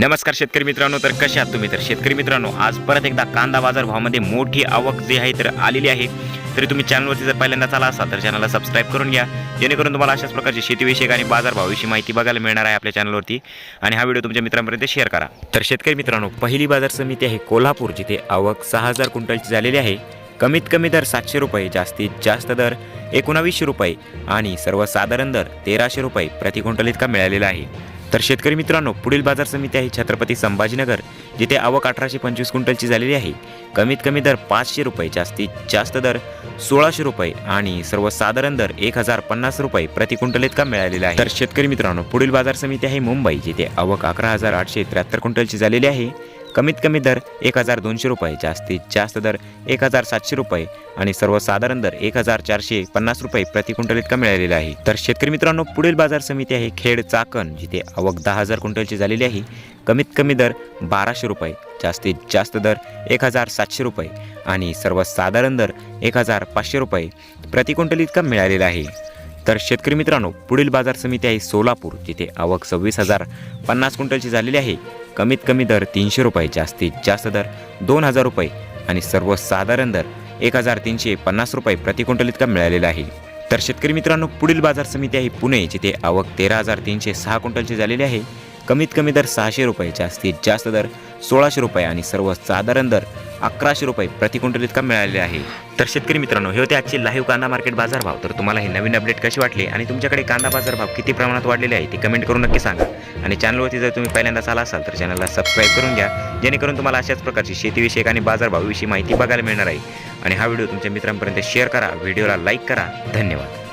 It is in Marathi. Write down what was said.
नमस्कार शेतकरी मित्रांनो तर कशा आहात तुम्ही? तर शेतकरी मित्रांनो आज परत एकदा कांदा बाजार भावामध्ये मोठी आवक जी आहे तर आलेली आहे. तरी तुम्ही चॅनलवरती जर पहिल्यांदा आला असाल तर चॅनलला सबस्क्राईब करून घ्या. जेणेकरून तुम्हाला अशाच प्रकारची शेतीविषयक आणि बाजारभावाविषयी माहिती बघायला मिळणार आहे आपल्या चॅनलवरती आणि हा व्हिडिओ तुमच्या मित्रांपर्यंत शेअर करा. तर शेतकरी मित्रांनो पहिली बाजार समिती आहे कोल्हापूर जिथे आवक सहा हजार क्विंटलची झालेली आहे. कमीत कमी दर सातशे रुपये जास्तीत जास्त दर एकोणावीसशे रुपये आणि सर्वसाधारण दर तेराशे रुपये प्रति क्विंटल इतका मिळालेला आहे. तर शेतकरी मित्रांनो पुढील बाजार समिती आहे छत्रपती संभाजीनगर जिथे आवक अठराशे पंचवीस क्विंटलची झालेली आहे. कमीत कमी दर पाचशे रुपये जास्तीत जास्त दर सोळाशे रुपये आणि सर्वसाधारण दर एक हजार पन्नास रुपये प्रति क्विंटल इतका मिळालेला आहे? तर शेतकरी मित्रांनो पुढील बाजार समिती आहे मुंबई जिथे आवक अकरा हजार आठशे त्र्याहत्तर क्विंटलची झालेली आहे. कमीत कमी दर एक हजार दोनशे रुपये जास्तीत जास्त दर एक हजार सातशे रुपये आणि सर्वसाधारण दर एक हजार चारशे पन्नास रुपये प्रति क्विंटल इतका मिळालेला आहे. तर शेतकरी मित्रांनो पुढील बाजार समिती आहे खेड चाकण जिथे आवक दहा हजार क्विंटलची झालेली आहे. कमीत कमी दर बाराशे रुपये जास्तीत जास्त दर एक हजार सातशे रुपये आणि सर्वसाधारण दर एक हजार पाचशे रुपये प्रति क्विंटल इतका मिळालेला आहे. तर शेतकरी मित्रांनो पुढील बाजार समिती आहे सोलापूर जिथे आवक सव्वीस हजार पन्नास क्विंटलची झालेली आहे. कमीत कमी दर तीनशे रुपये जास्तीत जास्त दर दोन हजार रुपये आणि सर्वसाधारण दर एक हजार तीनशे पन्नास रुपये प्रति क्विंटल इतका मिळालेला आहे. तर शेतकरी मित्रांनो पुढील बाजार समिती आहे पुणे जिथे आवक तेरा हजार तीनशे सहा क्विंटलची झालेली आहे. कमीत कमी दर सहाशे रुपये जास्तीत जास्त दर सोळाशे रुपये आणि सर्वसाधारण दर अकराशे रुपये प्रति क्विंटल इतका मिळालेला आहे. तर शेतकरी मित्रांनो हे होते आजचे लाईव्ह कांदा मार्केट बाजार भाव. तर तुम्हाला हे नवीन अपडेट कसे वाटले आणि तुमच्याकडे कांदा बाजार भाव किती प्रमाणात वाढलेले आहे ते कमेंट करून नक्की सांगा. आणि चॅनलवरती जर तुम्ही पहिल्यांदाच आला असाल तर चॅनलला सबस्क्राईब करून घ्या जेणेकरून तुम्हाला अशाच प्रकारची शेतीविषयक आणि बाजारभावाविषयी माहिती बघायला मिळणार आहे. आणि हा व्हिडिओ तुमच्या मित्रांपर्यंत शेअर करा व्हिडिओला लाईक करा. धन्यवाद.